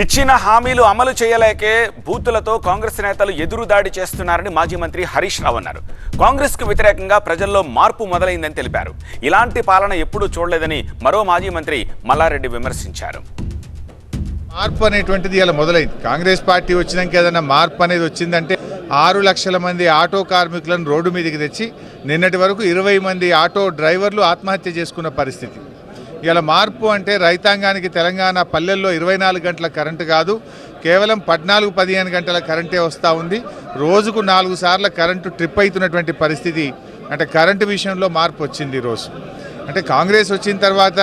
ఇచ్చిన హామీలు అమలు చేయలేకే బూతులతో కాంగ్రెస్ నేతలు ఎదురుదాడి చేస్తున్నారని మాజీ మంత్రి హరీష్ రావు అన్నారు. కాంగ్రెస్కు వ్యతిరేకంగా ప్రజల్లో మార్పు మొదలైందని తెలిపారు. ఇలాంటి పాలన ఎప్పుడూ చూడలేదని మరో మాజీ మంత్రి మల్లారెడ్డి విమర్శించారు. మార్పు అనేటువంటిది ఇలా మొదలైంది. కాంగ్రెస్ పార్టీ వచ్చినాక ఏదైనా మార్పు అనేది వచ్చిందంటే ఆరు లక్షల మంది ఆటో కార్మికులను రోడ్డు మీదకి తెచ్చి నిన్నటి వరకు ఇరవై మంది ఆటో డ్రైవర్లు ఆత్మహత్య చేసుకున్న పరిస్థితి. ఇలా మార్పు అంటే రైతాంగానికి తెలంగాణ పల్లెల్లో ఇరవై నాలుగు గంటల కరెంటు కాదు కేవలం పద్నాలుగు పదిహేను గంటల కరెంటే వస్తూ ఉంది. రోజుకు నాలుగు సార్లు కరెంటు ట్రిప్ అవుతున్నటువంటి పరిస్థితి అంటే కరెంటు విషయంలో మార్పు వచ్చింది ఈరోజు అంటే కాంగ్రెస్ వచ్చిన తర్వాత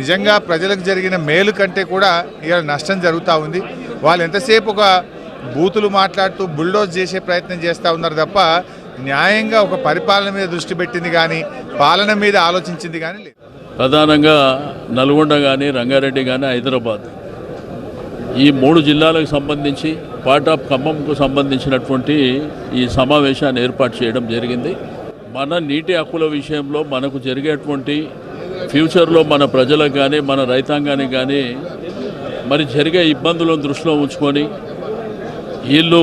నిజంగా ప్రజలకు జరిగిన మేలు కంటే కూడా ఇవాళ నష్టం జరుగుతూ ఉంది. వాళ్ళు ఎంతసేపు ఒక బూతులు మాట్లాడుతూ బుల్డోజ్ చేసే ప్రయత్నం చేస్తూ ఉన్నారు తప్ప న్యాయంగా ఒక పరిపాలన మీద దృష్టి పెట్టింది కానీ పాలన మీద ఆలోచించింది కానీ లేదు. ప్రధానంగా నల్గొండ కానీ రంగారెడ్డి కానీ హైదరాబాద్. ఈ మూడు జిల్లాలకు సంబంధించి పార్ట్ ఆఫ్ ఖమ్మంకు సంబంధించినటువంటి ఈ సమావేశాన్ని ఏర్పాటు చేయడం జరిగింది. మన నీటి హక్కుల విషయంలో మనకు జరిగేటువంటి ఫ్యూచర్లో మన ప్రజలకు కానీ మన రైతాంగానికి కానీ మరి జరిగే ఇబ్బందులను దృష్టిలో ఉంచుకొని వీళ్ళు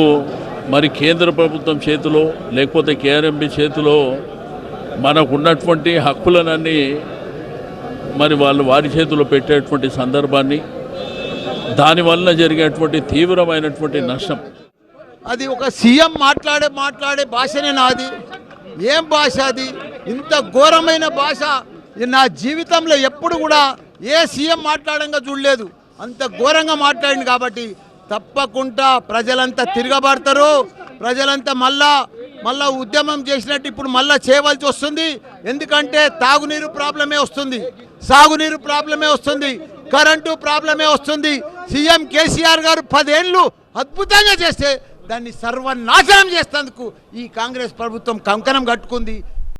మరి కేంద్ర ప్రభుత్వం చేతిలో లేకపోతే కేఆర్ఎంబి చేతిలో మనకు ఉన్నటువంటి హక్కులనన్నీ మరి వాళ్ళు వారి చేతిలో పెట్టేటువంటి సందర్భాన్ని దానివల్ల జరిగేటువంటి తీవ్రమైనటువంటి నష్టం. అది ఒక సీఎం మాట్లాడే మాట్లాడే భాషనే నాది. ఏం భాష అది? ఇంత ఘోరమైన భాష. నా జీవితంలో ఎప్పుడు కూడా ఏ సీఎం మాట్లాడంగా చూడలేదు. అంత ఘోరంగా మాట్లాడింది కాబట్టి తప్పకుండా ప్రజలంతా తిరగబడతారు. ప్రజలంతా మళ్ళా మళ్ళా ఉద్యమం చేసినట్టు ఇప్పుడు మళ్ళా చేయవలసి వస్తుంది. ఎందుకంటే తాగునీరు ప్రాబ్లమే వస్తుంది. సాగునీరు ప్రాబ్లమే వస్తుంది. కరెంటు ప్రాబ్లమే వస్తుంది. సీఎం కేసీఆర్ గారు పదేళ్ళు అద్భుతంగా చేస్తే దాన్ని సర్వనాశనం చేసేందుకు ఈ కాంగ్రెస్ ప్రభుత్వం కంకణం కట్టుకుంది.